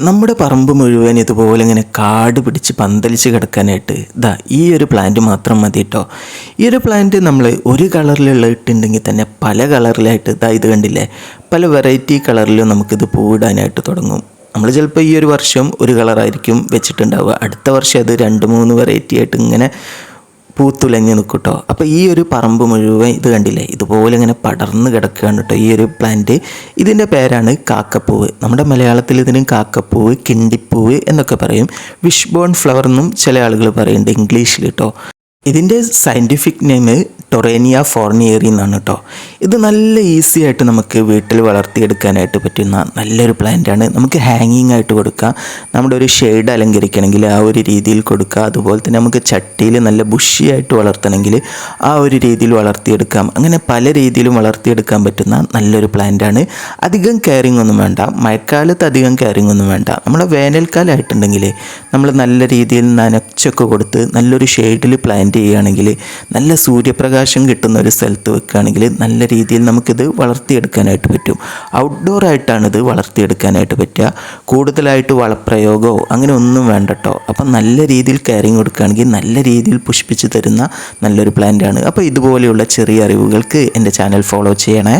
നമ്മുടെ പറമ്പ് മുഴുവൻ ഇതുപോലെ ഇങ്ങനെ കാട് പിടിച്ച് പന്തലിച്ച് കിടക്കാനായിട്ട് ഇതാ ഈ ഒരു പ്ലാന്റ് മാത്രം മതി കേട്ടോ ഈ ഒരു പ്ലാന്റ് നമ്മൾ ഒരു കളറിലുള്ള ഇട്ടുണ്ടെങ്കിൽ തന്നെ പല കളറിലായിട്ട് ഇതാ ഇത് കണ്ടില്ലേ? പല വെറൈറ്റി കളറിലും നമുക്കിത് പൂവിടാനായിട്ട് തുടങ്ങും. നമ്മൾ ചിലപ്പോൾ ഈ ഒരു വർഷം ഒരു കളറായിരിക്കും വെച്ചിട്ടുണ്ടാവുക. അടുത്ത വർഷം അത് രണ്ട് മൂന്ന് വെറൈറ്റി ആയിട്ട് ഇങ്ങനെ പൂത്തുലഞ്ഞ് നിൽക്കും കേട്ടോ അപ്പോൾ ഈ ഒരു പറമ്പ് മുഴുവൻ ഇത് കണ്ടില്ലേ? ഇതുപോലെ ഇങ്ങനെ പടർന്ന് കിടക്കുകയാണ് കേട്ടോ ഈ ഒരു പ്ലാന്റ് ഇതിന്റെ പേരാണ് കാക്കപ്പൂവ്. നമ്മുടെ മലയാളത്തിൽ ഇതിന് കാക്കപ്പൂവ് കിണ്ടിപ്പൂവ് എന്നൊക്കെ പറയും. വിഷ്ബോൺ ഫ്ലവർ എന്നും ചില ആളുകൾ പറയുന്നുണ്ട് ഇംഗ്ലീഷിൽ കേട്ടോ. ഇതിന്റെ സയന്റിഫിക് നെയിം ടൊറേനിയ ഫോർണിയറി എന്നാണ് കേട്ടോ ഇത് നല്ല ഈസി ആയിട്ട് നമുക്ക് വീട്ടിൽ വളർത്തിയെടുക്കാനായിട്ട് പറ്റുന്ന നല്ലൊരു പ്ലാന്റ് ആണ്. നമുക്ക് ഹാങ്ങിങ് ആയിട്ട് കൊടുക്കാം. നമ്മുടെ ഒരു ഷെയ്ഡ് അലങ്കരിക്കണമെങ്കിൽ ആ ഒരു രീതിയിൽ കൊടുക്കുക അതുപോലെ തന്നെ നമുക്ക് ചട്ടിയിൽ നല്ല ബുഷി ആയിട്ട് വളർത്തണമെങ്കിൽ ആ ഒരു രീതിയിൽ വളർത്തിയെടുക്കാം. അങ്ങനെ പല രീതിയിലും വളർത്തിയെടുക്കാൻ പറ്റുന്ന നല്ലൊരു പ്ലാന്റ് ആണ്. അധികം കെയറിങ് ഒന്നും വേണ്ട. മഴക്കാലത്ത് അധികം കെയറിങ് ഒന്നും വേണ്ട. നമ്മളെ വേനൽക്കാലമായിട്ടുണ്ടെങ്കിൽ നമ്മൾ നല്ല രീതിയിൽ നനച്ചൊക്കെ കൊടുത്ത് നല്ലൊരു ഷെയ്ഡിൽ പ്ലാന്റ് ചെയ്യുകയാണെങ്കിൽ നല്ല സൂര്യപ്രകാശം കിട്ടുന്ന ഒരു സ്ഥലത്ത് വെക്കുകയാണെങ്കിൽ നല്ല രീതിയിൽ നമുക്കിത് വളർത്തിയെടുക്കാനായിട്ട് പറ്റും. ഔട്ട്ഡോർ ആയിട്ടാണ് ഇത് വളർത്തിയെടുക്കാനായിട്ട് പറ്റുക. കൂടുതലായിട്ട് വളപ്രയോഗമോ അങ്ങനെ ഒന്നും വേണ്ട കേട്ടോ അപ്പം നല്ല രീതിയിൽ കെയറിങ് കൊടുക്കുകയാണെങ്കിൽ നല്ല രീതിയിൽ പുഷ്പിച്ച് തരുന്ന നല്ലൊരു പ്ലാന്റ് ആണ്. അപ്പോൾ ഇതുപോലെയുള്ള ചെറിയ അറിവുകൾക്ക് എന്റെ ചാനൽ ഫോളോ ചെയ്യണേ.